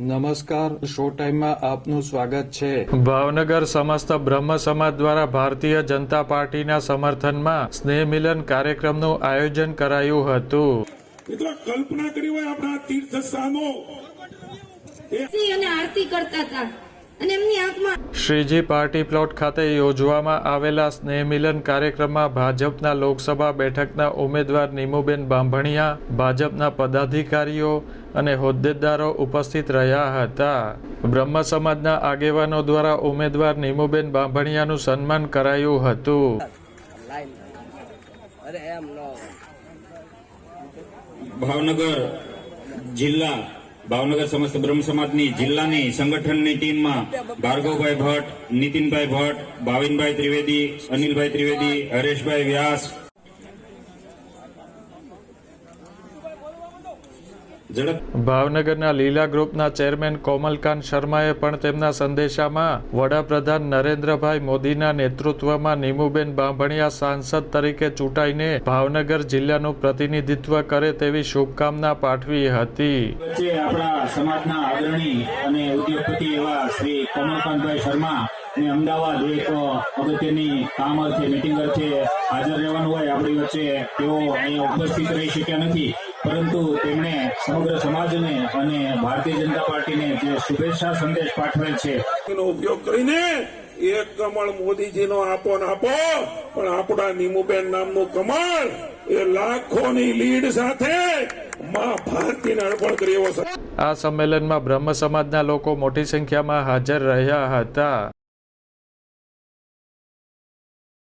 નમસ્કાર શો ટાઈમમાં આપનું સ્વાગત છે. ભાવનગર સમસ્ત બ્રહ્મ સમાજ દ્વારા ભારતીય જનતા પાર્ટીના સમર્થનમાં સ્નેહ મિલન કાર્યક્રમનું આયોજન કરાયું હતું. મિત્રો કલ્પના કરી હોય આપણા તીર્થ સ્થાનો અને આરતી કરતા હતા. અને એમની આંખમાં શ્રીજી પાર્ટી પ્લોટ ખાતે યોજવામાં આવેલા સ્નેહ મિલન કાર્યક્રમમાં ભાજપના લોકસભા બેઠકના ઉમેદવાર નીમુબેન બાંભણિયા ભાજપના પદાધિકારીઓ અને હોદ્દેદારો ઉપસ્થિત રહ્યા હતા. બ્રહ્મ સમાજના આગેવાનો દ્વારા ઉમેદવાર નીમુબેન બાંભણિયાનું સન્માન કરાયું હતું. ભાવનગર જિલ્લા ભાવનગર સમસ્ત બ્રહ્મ સમાજની જિલ્લાની સંગઠનની ટીમમાં ભાર્ગવભાઈ ભટ્ટ, નીતિનભાઈ ભટ્ટ, ભાવિનભાઈ ત્રિવેદી, અનિલભાઈ ત્રિવેદી, હરેશભાઈ વ્યાસ ઝડપ. ભાવનગરના લીલા ગ્રુપના ચેરમેન કોમલકાંત શર્માએ પણ તેમના સંદેશામાં વડાપ્રધાન નરેન્દ્રભાઈ મોદીના નેતૃત્વમાં નીમુબેન બાંભણિયા સાંસદ તરીકે ચૂંટાઈને ભાવનગર જિલ્લાનું પ્રતિનિધિત્વ કરે તેવી શુભકામના પાઠવી હતી. આપણા સમાજના અગ્રણી અને ઉદ્યોગપતિ એવા શ્રી કોમલકાંતભાઈ શર્મા ને અમદાવાદ એક અગત્યની કામ અર્થે મિટિંગ અર્થે હાજર રહેવાનું હોય આપણી વચ્ચે. તેઓ અહીંયા ઉપસ્થિત રહી શક્યા નથી. પરંતુ તેમણે સમગ્ર સમાજને અને ભારતીય જનતા પાર્ટીને જે શુભેચ્છા સંદેશ પાઠવેલ છે. ઉપયોગ કરીને એક કમળ મોદીજીનો આપો ને આપો. પણ આપણા નીમુબેન નામનું કમળ એ લાખોની લીડ સાથે માં ભારતીને અર્પણ કરી એવો આ સંમેલનમાં બ્રહ્મ સમાજના લોકો મોટી સંખ્યામાં હાજર રહ્યા હતા.